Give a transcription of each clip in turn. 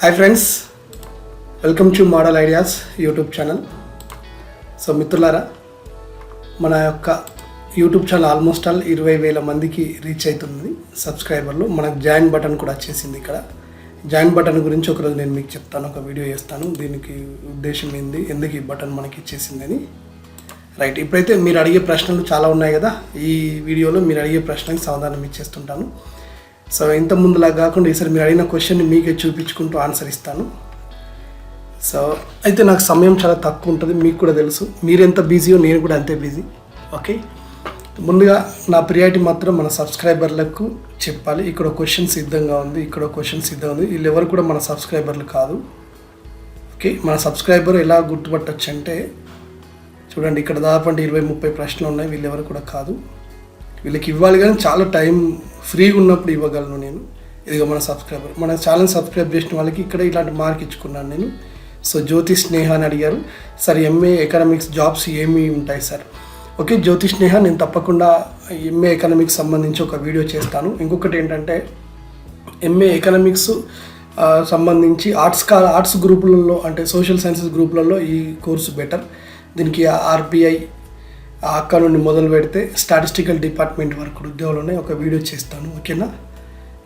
Hi friends welcome to model ideas YouTube channel so మిత్రులారా మన యొక్క యూట్యూబ్ ఛానల్ ఆల్మోస్ట్ ఆల్ ఇరవై వేల మందికి రీచ్ అవుతుంది. సబ్స్క్రైబర్లు మనకు జాయిన్ బటన్ కూడా వచ్చేసింది ఇక్కడ. జాయిన్ బటన్ గురించి ఒకరోజు నేను మీకు చెప్తాను ఒక వీడియో చేస్తాను. దీనికి ఉద్దేశం ఏంది ఎందుకు ఈ బటన్ మనకి ఇచ్చేసిందని రైట్ ఇప్పుడైతే మీరు అడిగే ప్రశ్నలు చాలా ఉన్నాయి కదా. ఈ వీడియోలో మీరు అడిగే ప్రశ్నకి సమాధానం ఇచ్చేస్తుంటాను. సో ఇంత ముందులా కాకుండా ఈసారి మీరు అడిగిన క్వశ్చన్ని మీకే చూపించుకుంటూ ఆన్సర్ ఇస్తాను. సో అయితే నాకు సమయం చాలా తక్కువ ఉంటుంది మీకు కూడా తెలుసు. మీరు ఎంత బిజీయో నేను కూడా అంతే బిజీ. ఓకే? ముందుగా నా ప్రియారిటీ మాత్రం మన సబ్స్క్రైబర్లకు చెప్పాలి. ఇక్కడ క్వశ్చన్ సిద్ధంగా ఉంది ఇక్కడ క్వశ్చన్ సిద్ధంగా ఉంది. వీళ్ళు ఎవరు కూడా మన సబ్స్క్రైబర్లు కాదు. ఓకే? మన సబ్స్క్రైబర్ ఎలా గుర్తుపట్టచ్చు అంటే చూడండి ఇక్కడ దాదాపు అంటే ఇరవై ముప్పై ప్రశ్నలు ఉన్నాయి వీళ్ళెవరు కూడా కాదు. వీళ్ళకి ఇవ్వాలి కానీ చాలా టైం ఫ్రీగా ఉన్నప్పుడు ఇవ్వగలను నేను. ఇదిగో మన సబ్స్క్రైబర్ మన ఛానల్ సబ్స్క్రైబ్ చేసిన వాళ్ళకి ఇక్కడ ఇలాంటి మార్క్ ఇచ్చుకున్నాను నేను. సో జ్యోతి స్నేహ అని అడిగారు. సార్ ఎంఏ ఎకనామిక్స్ జాబ్స్ ఏమి ఉంటాయి సార్? ఓకే జ్యోతి స్నేహ నేను తప్పకుండా ఎంఏ ఎకనామిక్స్ సంబంధించి ఒక వీడియో చేస్తాను. ఇంకొకటి ఏంటంటే ఎంఏ ఎకనామిక్స్ సంబంధించి ఆర్ట్స్ కా ఆర్ట్స్ గ్రూపులలో అంటే సోషల్ సైన్సెస్ గ్రూపులలో ఈ కోర్సు బెటర్ దీనికి ఆర్బీఐ అక్కడ నుండి మొదలు పెడితే స్టాటిస్టికల్ డిపార్ట్మెంట్ వరకు ఉద్యోగాలు ఉన్నాయి. ఒక వీడియో చేస్తాను ఓకేనా?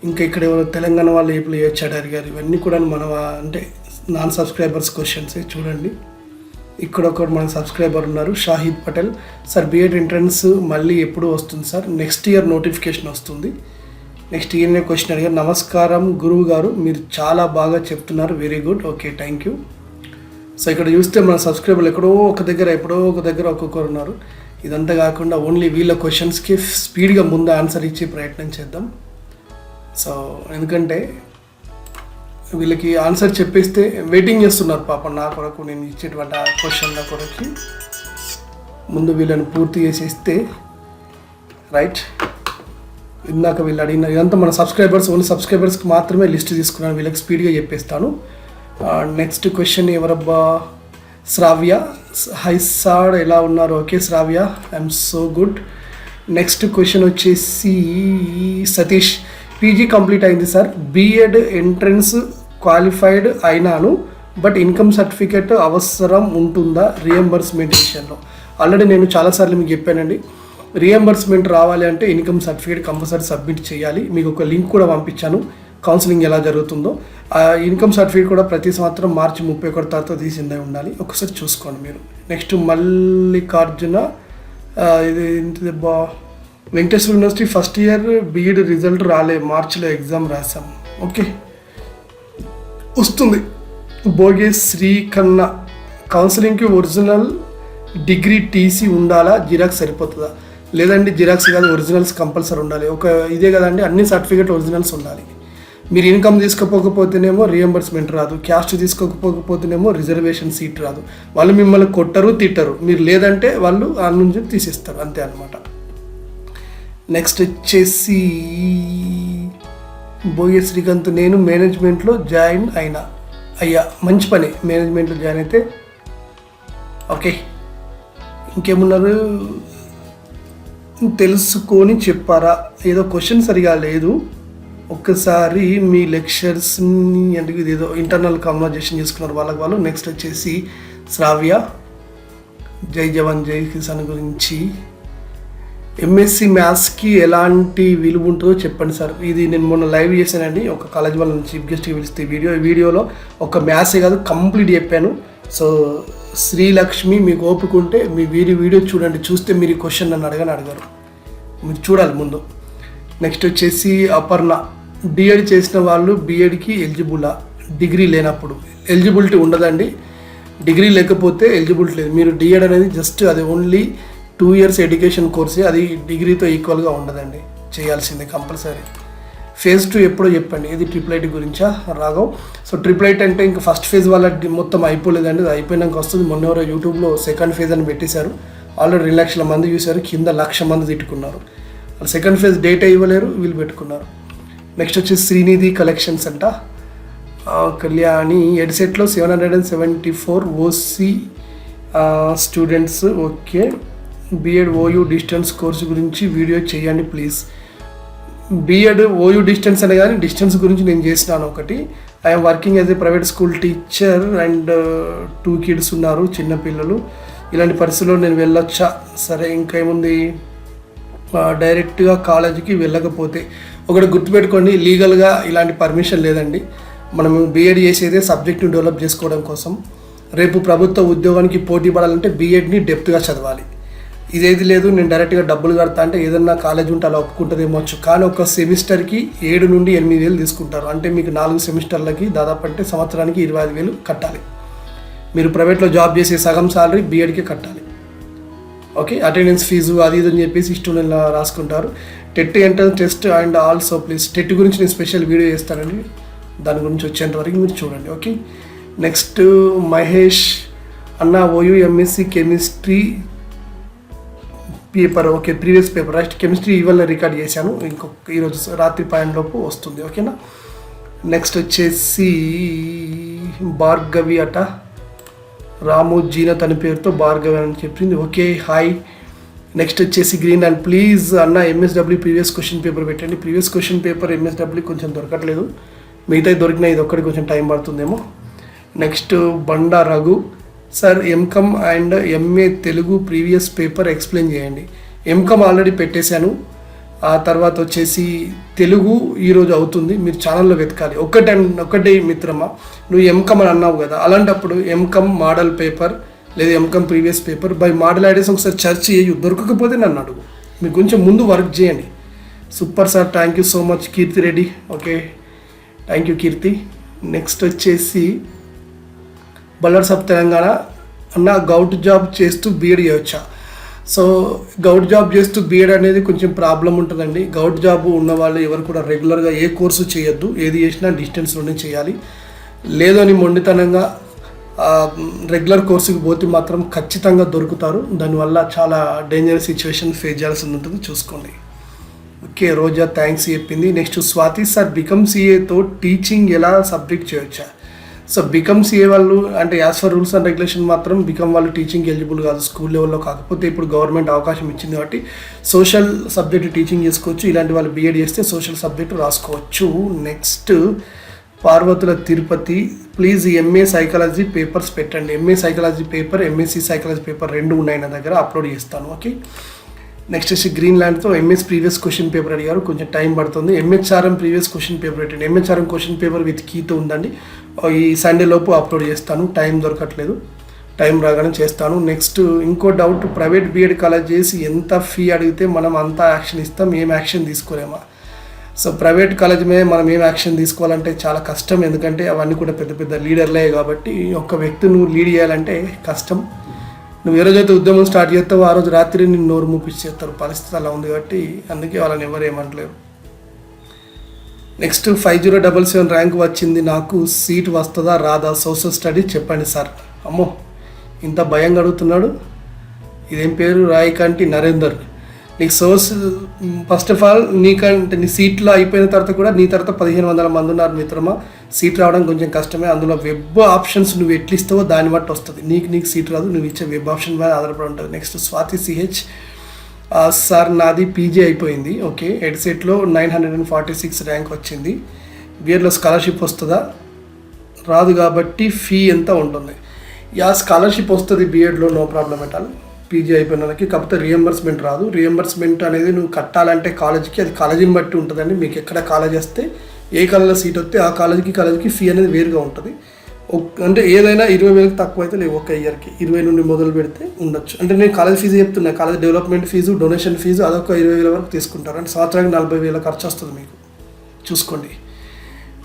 ఇంకా ఇక్కడ ఎవరు తెలంగాణ వాళ్ళు ఏపులు ఏచాడు అడిగారు ఇవన్నీ కూడా మన అంటే నాన్ సబ్స్క్రైబర్స్ క్వశ్చన్స్ చూడండి. ఇక్కడ ఒక మన సబ్స్క్రైబర్ ఉన్నారు Shahid Patel. Sir B Ed entrance మళ్ళీ ఎప్పుడు వస్తుంది సార్? నెక్స్ట్ ఇయర్ నోటిఫికేషన్ వస్తుంది. నెక్స్ట్ ఇయర్నే క్వశ్చన్ అడిగారు. నమస్కారం గురువు గారు మీరు చాలా బాగా చెప్తున్నారు. Very good okay thank you so ఇక్కడ చూస్తే మన సబ్స్క్రైబర్లు ఎక్కడో ఒక దగ్గర ఎప్పుడో ఒక దగ్గర ఒక్కొక్కరు ఉన్నారు. ఇదంతా కాకుండా ఓన్లీ వీళ్ళ క్వశ్చన్స్కి స్పీడ్గా ముందు ఆన్సర్ ఇచ్చే ప్రయత్నం చేద్దాం. సో ఎందుకంటే వీళ్ళకి ఆన్సర్ చెప్పేస్తే వెయిటింగ్ చేస్తున్నారు పాపం నా కొరకు నేను ఇచ్చేటువంటి ఆ క్వశ్చన్ల కొరకు. ముందు వీళ్ళని పూర్తి చేసేస్తే రైట్ ఇందాక వీళ్ళు అడిగిన ఇదంతా మన సబ్స్క్రైబర్స్ ఓన్లీ సబ్స్క్రైబర్స్కి మాత్రమే లిస్ట్ తీసుకున్నాను వీళ్ళకి స్పీడ్గా చెప్పేస్తాను. Uh, నెక్స్ట్ క్వశ్చన్ ఎవరబ్బా? శ్రావ్య. హై సాడ్ ఎలా ఉన్నారు? Okay Shravya. I'm so good next question వచ్చేసి సతీష్. పీజీ కంప్లీట్ అయింది sir B Ed entrance qualified అయినాను బట్ ఇన్కమ్ సర్టిఫికేట్ అవసరం ఉంటుందా రియంబర్స్మెంట్ విషయంలో? ఆల్రెడీ నేను చాలాసార్లు మీకు చెప్పానండి. రియంబర్స్మెంట్ రావాలి అంటే ఇన్కమ్ సర్టిఫికేట్ కంపల్సరీ సబ్మిట్ చేయాలి. మీకు ఒక లింక్ కూడా పంపించాను. కౌన్సిలింగ్ ఎలా జరుగుతుందో ఆ ఇన్కమ్ సర్టిఫికేట్ కూడా ప్రతి సంవత్సరం మార్చి ముప్పై ఒకటి తర్వాత తీసిందే ఉండాలి. ఒకసారి చూసుకోండి మీరు. నెక్స్ట్ మల్లికార్జున ఇది ఏంటిది బా Venkateswara university first year B Ed result రాలే మార్చిలో ఎగ్జామ్ రాసాం ఓకే. వస్తుంది. భోగే శ్రీకన్న కౌన్సిలింగ్కి ఒరిజినల్ డిగ్రీ టీసీ ఉండాలా? జిరాక్స్ సరిపోతుందా? లేదండి జిరాక్స్ కాదు ఒరిజినల్స్ కంపల్సరీ ఉండాలి. ఒక ఇదే కదండి అన్ని సర్టిఫికేట్ ఒరిజినల్స్ ఉండాలి. మీరు ఇన్కమ్ తీసుకోకపోతేనేమో రియంబర్స్మెంట్ రాదు క్యాస్ట్ తీసుకోకపోతేనేమో రిజర్వేషన్ సీట్ రాదు. వాళ్ళు మిమ్మల్ని కొట్టరు తిట్టరు. మీరు లేదంటే వాళ్ళు ఆ నుంచి తీసేస్తారు. అంతే అనమాట నెక్స్ట్ వచ్చేసి బోయే శ్రీకాంత్ నేను మేనేజ్మెంట్లో జాయిన్ అయినా. అయ్యా మంచి పని. మేనేజ్మెంట్లో జాయిన్ అయితే ఓకే. ఇంకేమున్నారు? తెలుసుకొని చెప్పారా? ఏదో క్వశ్చన్ సరిగా లేదు. ఒక్కసారి మీ లెక్చర్స్ని అంటే ఇది ఏదో ఇంటర్నల్ కన్వర్జేషన్ చేసుకున్నారు? వాళ్ళకి వాళ్ళు నెక్స్ట్ వచ్చేసి శ్రావ్య జై జవాన్ జై కిసాన్ గురించి. ఎంఎస్సి మ్యాథ్స్కి ఎలాంటి విలువ ఉంటుందో చెప్పండి సార్. ఇది నేను మొన్న లైవ్ చేశానండి. ఒక కాలేజ్ వాళ్ళ చీఫ్ గెస్ట్కి పిలిస్తే వీడియో వీడియోలో ఒక మ్యాథ్సే కాదు కంప్లీట్ చెప్పాను. సో శ్రీలక్ష్మి మీకు ఓపిక ఉంటే మీ వీడియో వీడియో చూడండి. చూస్తే మీరు ఈ క్వశ్చన్ నన్ను అడగని అడగరు. మీరు చూడాలి ముందు. నెక్స్ట్ వచ్చేసి అపర్ణ. డిఎడ్ చేసిన వాళ్ళు బీఎడ్కి ఎలిజిబులా డిగ్రీ లేనప్పుడు. ఎలిజిబిలిటీ ఉండదండి. డిగ్రీ లేకపోతే ఎలిజిబిలిటీ లేదు. మీరు డిఎడ్ అనేది జస్ట్ అది ఓన్లీ టూ ఇయర్స్ ఎడ్యుకేషన్ కోర్సే అది డిగ్రీతో ఈక్వల్గా ఉండదండి. చేయాల్సిందే కంపల్సరీ ఫేజ్ టూ ఎప్పుడో చెప్పండి. ఇది ట్రిపుల్ ఐటీ గురించా? రాఘవ్. సో ట్రిపుల్ ఐటీ అంటే ఇంకా ఫస్ట్ ఫేజ్ వాళ్ళ మొత్తం అయిపోలేదండి. అది అయిపోయినాక వస్తుంది. మొన్న ఎవరో యూట్యూబ్లో సెకండ్ ఫేజ్ అని పెట్టేశారు. ఆల్రెడీ రెండు లక్షల మంది చూశారు. కింద లక్ష మంది తిట్టుకున్నారు. వాళ్ళు సెకండ్ ఫేజ్ డేటా ఇవ్వలేరు. వీళ్ళు పెట్టుకున్నారు. నెక్స్ట్ వచ్చి శ్రీనిధి కలెక్షన్స్ అంట. Kalyani హెడ్సెట్లో seven hundred and seventy four O C students okay. B Ed O U distance course గురించి వీడియో చేయండి please. B Ed O U distance అనే కానీ డిస్టెన్స్ గురించి నేను చేసినాను ఒకటి. I'm working as a private school teacher and two kids ఉన్నారు చిన్నపిల్లలు ఇలాంటి పరిస్థితుల్లో నేను వెళ్ళొచ్చా? సరే ఇంకేముంది డైరెక్ట్గా కాలేజీకి వెళ్ళకపోతే. ఒకటి గుర్తుపెట్టుకోండి లీగల్గా ఇలాంటి పర్మిషన్ లేదండి. మనం బీఎడ్ చేసేదే సబ్జెక్ట్ని డెవలప్ చేసుకోవడం కోసం. రేపు ప్రభుత్వ ఉద్యోగానికి పోటీ పడాలంటే బీఎడ్ని డెప్త్గా చదవాలి. ఇదేది లేదు నేను డైరెక్ట్గా డబ్బులు కడతా అంటే ఏదన్నా కాలేజ్ ఉంటే అలా ఒప్పుకుంటుందేమోచ్చు కానీ ఒక సెమిస్టర్కి ఏడు నుండి ఎనిమిది వేలు తీసుకుంటారు. అంటే మీకు నాలుగు సెమిస్టర్లకి దాదాపు అంటే సంవత్సరానికి ఇరవై ఐదు వేలు కట్టాలి. మీరు ప్రైవేట్లో జాబ్ చేసే సగం సాలరీ బీఎడ్కి కట్టాలి. ఓకే అటెండెన్స్ ఫీజు అది ఇది అని చెప్పేసి స్టూడెంట్ రాసుకుంటారు. TET entrance test and also please TET గురించి నేను స్పెషల్ వీడియో చేస్తానండి దాని గురించి వచ్చేంత వరకు మీరు చూడండి ఓకే నెక్స్ట్ మహేష్ అన్న O U M Sc chemistry paper okay previous paper right chemistry ఇవాళ రికార్డ్ చేశాను. ఇంకొక ఈరోజు రాత్రి పన్నెండు లోపు వస్తుంది ఓకేనా నెక్స్ట్ వచ్చేసి భార్గవి అట. రాము జీనత్ అనే పేరుతో భార్గవి అని చెప్పింది. ఓకే హాయ్ నెక్స్ట్ వచ్చేసి గ్రీన్ అండ్ ప్లీజ్ అన్న M S W previous question paper పెట్టండి. Previous question paper M S W కొంచెం దొరకట్లేదు. మిగతా దొరికిన ఇది ఒక్కటి కొంచెం టైం పడుతుందేమో. Next Banda Raghu. Sir M Com and M A Telugu previous paper explain చేయండి. ఎంకమ్ ఆల్రెడీ పెట్టేశాను. ఆ తర్వాత వచ్చేసి తెలుగు ఈరోజు అవుతుంది. మీరు ఛానల్లో వెతకాలి. ఒక్కటే ఒక్కటే మిత్రమా? నువ్వు ఎంకమ్ అని అన్నావు కదా అలాంటప్పుడు ఎంకమ్ మోడల్ పేపర్ లేదా M Com previous paper by model ideas ఒకసారి చర్చ్ చేయు. దొరకకపోతే నన్ను అడుగు. మీకు కొంచెం ముందు వర్క్ చేయండి. Super sir thank you so much Keerthi Reddy okay thank you Keerthi. Next వచ్చేసి బల్లర్స్ ఆఫ్ తెలంగాణ. అన్న గౌట్ జాబ్ చేస్తూ బీఎడ్ చేయవచ్చా సో గౌట్ జాబ్ చేస్తూ బీఎడ్ అనేది కొంచెం ప్రాబ్లం ఉంటుందండి. గౌట్ జాబ్ ఉన్న వాళ్ళు ఎవరు కూడా రెగ్యులర్గా ఏ కోర్సు చేయొద్దు. ఏది చేసినా డిస్టెన్స్లోనే చేయాలి. లేదని మొండితనంగా రెగ్యులర్ కోర్సుకి పోతే మాత్రం ఖచ్చితంగా దొరుకుతారు. దానివల్ల చాలా డేంజరస్ సిచ్యువేషన్ ఫేస్ చేయాల్సి ఉంటుంది చూసుకోండి. ఓకే రోజా థ్యాంక్స్ చెప్పింది. Next Swathi sir B Com సిఏతో teaching ఎలా సబ్జెక్ట్ చేయొచ్చా? So B Com C A వాళ్ళు అంటే as per rules and regulation మాత్రం బికమ్ వాళ్ళు టీచింగ్ ఎలిజిబుల్ కాదు స్కూల్ లెవెల్లో కాకపోతే ఇప్పుడు గవర్నమెంట్ అవకాశం ఇచ్చింది కాబట్టి సోషల్ సబ్జెక్ట్ టీచింగ్ చేసుకోవచ్చు. ఇలాంటి వాళ్ళు బీఎడ్ చేస్తే సోషల్ సబ్జెక్ట్ రాసుకోవచ్చు. Next Parvathula Tirupati. Please M A psychology papers పెట్టండి. M A psychology paper M Sc psychology paper రెండు ఉన్నాయి నా దగ్గర అప్లోడ్ చేస్తాను. ఓకే నెక్స్ట్ వచ్చి green ల్యాండ్తో M S previous question paper అడిగారు. కొంచెం టైం పడుతుంది. ఎంహెచ్ఆర్ఎం ప్రీవియస్ క్వశ్చన్ పేపర్ పెట్టండి. ఎంహెచ్ఆర్ఎం క్వశ్చన్ పేపర్ విత్ కీతో ఉందండి. ఈ సండే లోపు అప్లోడ్ చేస్తాను. టైం దొరకట్లేదు. టైం రాగానే చేస్తాను. నెక్స్ట్ ఇంకో డౌట్ ప్రైవేట్ బీఎడ్ కాలేజ్ చేసి ఎంత ఫీ అడిగితే మనం అంతా యాక్షన్ ఇస్తాం ఏం యాక్షన్ తీసుకోలేమా? సో ప్రైవేట్ కాలేజ్ మీద మనం ఏం యాక్షన్ తీసుకోవాలంటే చాలా కష్టం. ఎందుకంటే అవన్నీ కూడా పెద్ద పెద్ద లీడర్లే కాబట్టి ఒక వ్యక్తి నువ్వు లీడ్ చేయాలంటే కష్టం. నువ్వు ఏ రోజైతే ఉద్యమం స్టార్ట్ చేస్తావో ఆ రోజు రాత్రి నిన్ను నోరు మూపించేస్తారు పరిస్థితి అలా ఉంది కాబట్టి అందుకే వాళ్ళని ఎవరు ఏమంటలేరు. Next five zero double seven rank వచ్చింది. నాకు సీట్ వస్తుందా? రాదా? సోషల్ స్టడీ చెప్పండి సార్. అమ్మో ఇంత భయం అడుగుతున్నాడు. ఇదేం పేరు? రాయికంటి నరేందర్. నీకు సోర్స్ ఫస్ట్ ఆఫ్ ఆల్ నీకంటే నీ సీట్లో అయిపోయిన తర్వాత కూడా నీ తర్వాత పదిహేను వందల మంది ఉన్నారు మిత్రమా? సీట్ రావడం కొంచెం కష్టమే. అందులో వెబ్ ఆప్షన్స్ నువ్వు ఎట్లా ఇస్తావో దాన్ని బట్టి వస్తుంది. నీకు నీకు సీట్ రాదు నువ్వు ఇచ్చే వెబ్ ఆప్షన్ మీద ఆధారపడి ఉంటుంది. Next Swathi C H sir నాది పీజీ అయిపోయింది. Okay హెడ్సెట్లో nine hundred and forty six rank వచ్చింది. బిఎడ్లో స్కాలర్షిప్ వస్తుందా? రాదు కాబట్టి ఫీ ఎంత ఉంటుంది? యా స్కాలర్షిప్ వస్తుంది బీఎడ్లో no problem at all. P G అయిపోయిన వాళ్ళకి. కాకపోతే రియంబర్స్మెంట్ రాదు. రియంబర్స్మెంట్ అనేది నువ్వు కట్టాలంటే కాలేజ్కి అది కాలేజీని బట్టి ఉంటుందండి. మీకు ఎక్కడ కాలేజ్ వస్తే ఏ కాలేజ్లో సీట్ వస్తే ఆ కాలేజీకి కాలేజీకి ఫీ అనేది వేరుగా ఉంటుంది. అంటే ఏదైనా ఇరవై వేలకు తక్కువ అయితే లేవు ఒక ఇయర్కి ఇరవై నుండి మొదలు పెడితే ఉండొచ్చు. అంటే నేను కాలేజ్ ఫీజు చెప్తున్నా college development fee donation fee అదొక ఇరవై వేల వరకు తీసుకుంటారు. అంటే సంవత్సరానికి నలభై వేల ఖర్చు వస్తుంది మీకు. చూసుకోండి.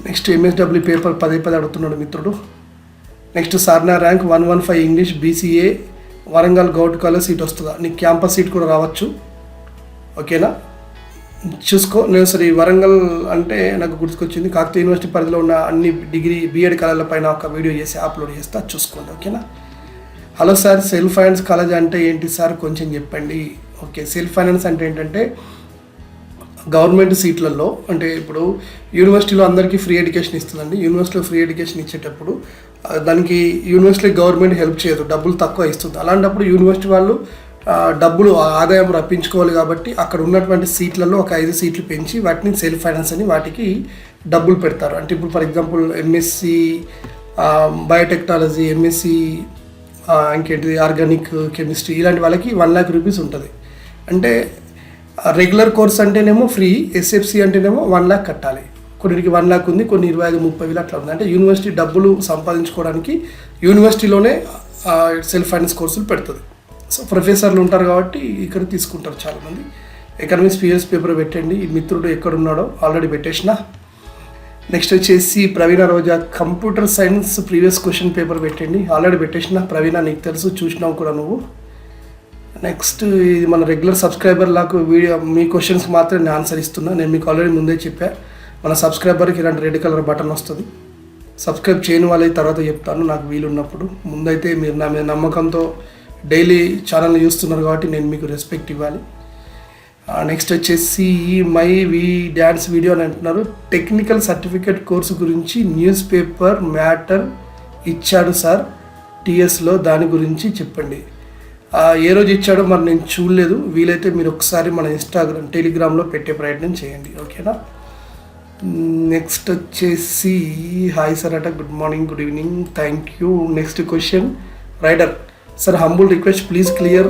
నెక్స్ట్ ఎంఎస్డబ్ల్యూ పేపర్ పదే పదే అడుగుతున్నాడు మిత్రుడు. Next సార్నా rank one one five English B C A Warangal govt college seat వస్తుందా? నీకు క్యాంపస్ సీట్ కూడా రావచ్చు. ఓకేనా? చూసుకో నేను సరే వరంగల్ అంటే నాకు గుర్తుకొచ్చింది. కాకతీయ యూనివర్సిటీ పరిధిలో ఉన్న అన్ని డిగ్రీ బీఎడ్ కళల పైన ఒక వీడియో చేసి అప్లోడ్ చేస్తా చూసుకోండి ఓకేనా hello sir self finance college అంటే ఏంటి సార్? కొంచెం చెప్పండి. ఓకే సెల్ఫ్ ఫైనాన్స్ అంటే ఏంటంటే గవర్నమెంట్ సీట్లలో అంటే ఇప్పుడు యూనివర్సిటీలో అందరికీ ఫ్రీ ఎడ్యుకేషన్ ఇస్తుందండి. యూనివర్సిటీలో ఫ్రీ ఎడ్యుకేషన్ ఇచ్చేటప్పుడు దానికి యూనివర్సిటీ గవర్నమెంట్ హెల్ప్ చేయదు. డబ్బులు తక్కువ ఇస్తుంది. అలాంటప్పుడు యూనివర్సిటీ వాళ్ళు డబ్బులు ఆదాయం రప్పించుకోవాలి కాబట్టి అక్కడ ఉన్నటువంటి సీట్లలో ఒక ఐదు సీట్లు పెంచి వాటిని సెల్ఫ్ ఫైనాన్స్ అని వాటికి డబ్బులు పెడతారు. అంటే ఇప్పుడు for example MSc biotechnology MSc ఇంకేంటిది organic chemistry ఇలాంటి వాళ్ళకి వన్ ల్యాక్ రూపీస్ ఉంటుంది. అంటే రెగ్యులర్ కోర్స్ అంటేనేమో ఫ్రీ ఎస్ఎఫ్సి అంటేనేమో వన్ ల్యాక్ కట్టాలి. కొన్నిటికి వన్ ల్యాక్ ఉంది కొన్ని ఇరవై ఐదు ముప్పై వేలు అట్లా ఉంది. అంటే యూనివర్సిటీ డబ్బులు సంపాదించుకోవడానికి యూనివర్సిటీలోనే సెల్ఫ్ ఫైనాన్స్ కోర్సులు పెడుతుంది. సో ప్రొఫెసర్లు ఉంటారు కాబట్టి ఇక్కడ తీసుకుంటారు చాలామంది. ఎకనామిక్స్ పిఎస్ పేపర్ పెట్టండి. ఈ మిత్రుడు ఎక్కడున్నాడో ఆల్రెడీ పెట్టేసిన. నెక్స్ట్ వచ్చేసి Praveena Roja computer science previous question paper పెట్టండి. ఆల్రెడీ పెట్టేసిన. ప్రవీణ నీకు తెలుసు చూసినావు కూడా నువ్వు. నెక్స్ట్ ఇది మన రెగ్యులర్ సబ్స్క్రైబర్ లాకు వీడియో మీ క్వశ్చన్స్ మాత్రం నేను ఆన్సర్ ఇస్తున్నా. నేను మీకు ఆల్రెడీ ముందే చెప్పా. మన సబ్స్క్రైబర్కి ఇలాంటి రెడ్ కలర్ బటన్ వస్తుంది. సబ్స్క్రైబ్ చేయని వాళ్ళకి తర్వాత చెప్తాను. నాకు వీలున్నప్పుడు. ముందైతే మీరు నా మీద నమ్మకంతో డైలీ ఛానల్ చూస్తున్నారు కాబట్టి నేను మీకు రెస్పెక్ట్ ఇవ్వాలి. నెక్స్ట్ వచ్చేసి మై వి డ్యాన్స్ వీడియో అని అంటున్నారు. టెక్నికల్ సర్టిఫికేట్ కోర్సు గురించి న్యూస్ పేపర్ మ్యాటర్ ఇచ్చాడు సార్. టీఎస్లో దాని గురించి చెప్పండి. ఏ రోజు ఇచ్చాడో మరి నేను చూడలేదు. వీలైతే మీరు ఒకసారి మన ఇన్స్టాగ్రామ్ టెలిగ్రామ్లో పెట్టే ప్రయత్నం చేయండి. ఓకేనా? నెక్స్ట్ వచ్చేసి హాయ్ సార్ అట good morning good evening thank you. Next question rider. Sir humble request please clear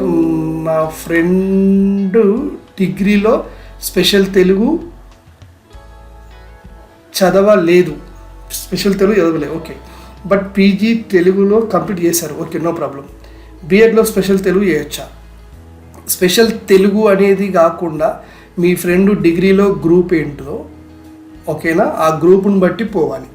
నా ఫ్రెండ్ డిగ్రీలో స్పెషల్ తెలుగు చదవలేదు. స్పెషల్ తెలుగు చదవలేదు ఓకే బట్ పీజీ తెలుగులో కంప్లీట్ చేశారు ఓకే నో ప్రాబ్లం బీఎడ్లో స్పెషల్ తెలుగు చేయొచ్చా? స్పెషల్ తెలుగు అనేది కాకుండా మీ ఫ్రెండ్ డిగ్రీలో గ్రూప్ ఏంటో ఓకేనా ఆ గ్రూప్ని బట్టి పోవాలి.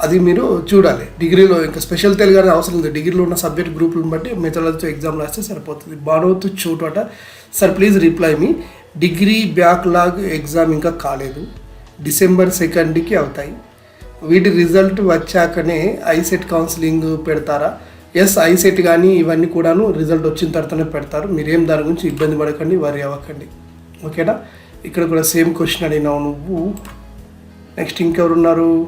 అది మీరు చూడాలి. డిగ్రీలో ఇంకా స్పెషల్ తెలుగు అవసరం లేదు. డిగ్రీలో ఉన్న సబ్జెక్ట్ గ్రూపులను బట్టి మెథడాలజీతో ఎగ్జామ్ రాస్తే సరిపోతుంది. Badavathu చోటట sir please reply me. Degree backlog exam ఇంకా కాలేదు. డిసెంబర్ సెకండ్కి అవుతాయి. వీటి రిజల్ట్ వచ్చాకనే ఐసెట్ కౌన్సిలింగ్ పెడతారా? ఎస్ ఐసెట్ కానీ ఇవన్నీ కూడాను రిజల్ట్ వచ్చిన తర్వాతనే పెడతారు. మీరేం దాని గురించి ఇబ్బంది పడకండి వరి అవ్వకండి. ఓకేనా? ఇక్కడ కూడా సేమ్ క్వశ్చన్ అడిగినావు నువ్వు. నెక్స్ట్ ఇంకెవరున్నారు?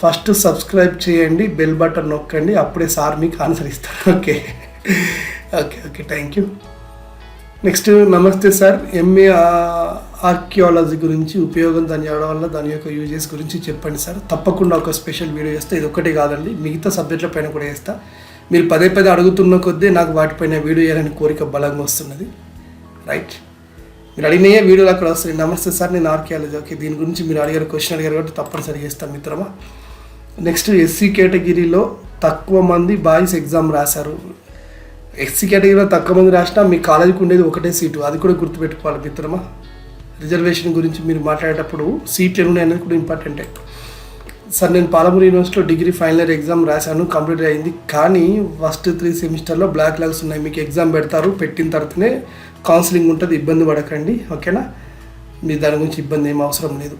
ఫస్ట్ సబ్స్క్రైబ్ చేయండి బెల్ బటన్ నొక్కండి అప్పుడే సార్ మీకు ఆన్సర్ ఇస్తారు. Okay okay okay thank you next నమస్తే సార్. ఎంఏ ఆర్కియాలజీ గురించి ఉపయోగం దాని అవడం వల్ల దాని యొక్క యూజెస్ గురించి చెప్పండి సార్. తప్పకుండా ఒక స్పెషల్ వీడియో చేస్తే. ఇది ఒకటే కాదండి మిగతా సబ్జెక్టుల పైన కూడా చేస్తా. మీరు పదే పదే అడుగుతున్న కొద్దీ నాకు వాటిపైన వీడియో చేయాలని కోరిక బలంగా వస్తున్నది. రైట్ మీరు అడిగినయే వీడియోలో అక్కడ వస్తాయి నమస్తే సార్ నేను ఆర్కియాలజీ ఓకే దీని గురించి మీరు అడిగారు క్వశ్చన్ అడిగారు కాబట్టి తప్పనిసరి చేస్తాను మిత్రమా. నెక్స్ట్ ఎస్సీ కేటగిరీలో తక్కువ మంది బాయ్స్ ఎగ్జామ్ రాశారు. ఎస్సీ కేటగిరీలో తక్కువ మంది రాసినా మీ కాలేజీకి ఉండేది ఒకటే సీటు అది కూడా గుర్తుపెట్టుకోవాలి మిత్రమా. రిజర్వేషన్ గురించి మీరు మాట్లాడేటప్పుడు సీట్లు ఎన్ని ఉన్నాయి అనేది కూడా ఇంపార్టెంటే సార్ నేను పాలమూరు యూనివర్సిటీలో డిగ్రీ ఫైనల్ ఇయర్ ఎగ్జామ్ రాశాను కంప్లీట్ అయింది. కానీ ఫస్ట్ త్రీ సెమిస్టర్లో బ్లాక్ లాగ్స్ ఉన్నాయి. మీకు ఎగ్జామ్ పెడతారు పెట్టిన తర్వాతనే కౌన్సిలింగ్ ఉంటుంది. ఇబ్బంది పడకండి ఓకేనా? మీ దాని గురించి ఇబ్బంది ఏం అవసరం లేదు.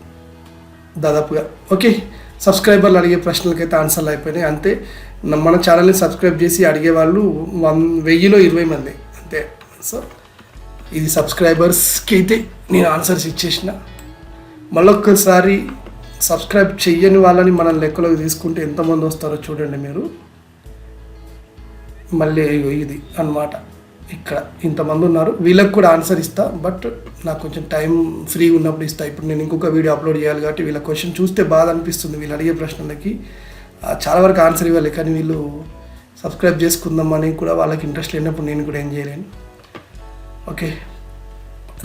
దాదాపుగా ఓకే? సబ్స్క్రైబర్లు అడిగే ప్రశ్నలకైతే ఆన్సర్లు అయిపోయినాయి. అంతే. మన ఛానల్ని సబ్స్క్రైబ్ చేసి అడిగే వాళ్ళు వన్ వెయ్యిలో ఇరవై మంది. అంతే. సో ఇది సబ్స్క్రైబర్స్కి అయితే నేను ఆన్సర్స్ ఇచ్చేసిన. మళ్ళొక్కసారి సబ్స్క్రైబ్ చెయ్యని వాళ్ళని మనం లెక్కలోకి తీసుకుంటే ఎంతమంది వస్తారో చూడండి మీరు. మళ్ళీ ఇది అన్నమాట. ఇక్కడ ఇంతమంది ఉన్నారు. వీళ్ళకి కూడా ఆన్సర్ ఇస్తా బట్ నాకు కొంచెం టైం ఫ్రీ ఉన్నప్పుడు ఇస్తా. ఇప్పుడు నేను ఇంకొక వీడియో అప్లోడ్ చేయాలి కాబట్టి వీళ్ళ క్వశ్చన్ చూస్తే బాధ అనిపిస్తుంది వీళ్ళు అడిగే ప్రశ్నలకి. చాలా వరకు ఆన్సర్ ఇవ్వాలి కానీ వీళ్ళు సబ్స్క్రైబ్ చేసుకుందామని కూడా వాళ్ళకి ఇంట్రెస్ట్ లేనప్పుడు నేను కూడా ఏం చేయలేను. ఓకే.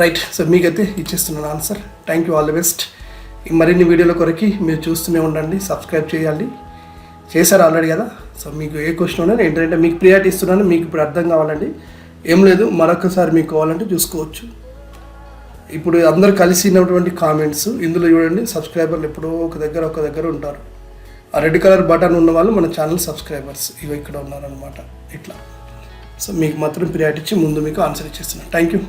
రైట్. సో మీకైతే ఇచ్చేస్తున్నాను answer. Thank you all the best. మరిన్ని వీడియోల కొరకి మీరు చూస్తూనే ఉండండి సబ్స్క్రైబ్ చేయాలి. చేశారు ఆల్రెడీ కదా? సో మీకు ఏ క్వశ్చన్ ఉన్నా ఏంటంటే మీకు ప్రియారిటీ ఇస్తున్నాను మీకు ఇప్పుడు అర్థం కావాలండి. ఏం లేదు మరొకసారి మీకు కావాలంటే చూసుకోవచ్చు. ఇప్పుడు అందరు కలిసినటువంటి కామెంట్స్ ఇందులో చూడండి సబ్స్క్రైబర్లు ఎప్పుడో ఒక దగ్గర ఒక దగ్గర ఉంటారు. ఆ రెడ్ కలర్ బటన్ ఉన్న వాళ్ళు మన ఛానల్ సబ్స్క్రైబర్స్ ఇవి ఇక్కడ ఉన్నారనమాట ఇట్లా. సో మీకు మాత్రం ప్రియారిటీ ఇచ్చి ముందు మీకు ఆన్సర్ ఇచ్చేస్తున్నాను. Thank you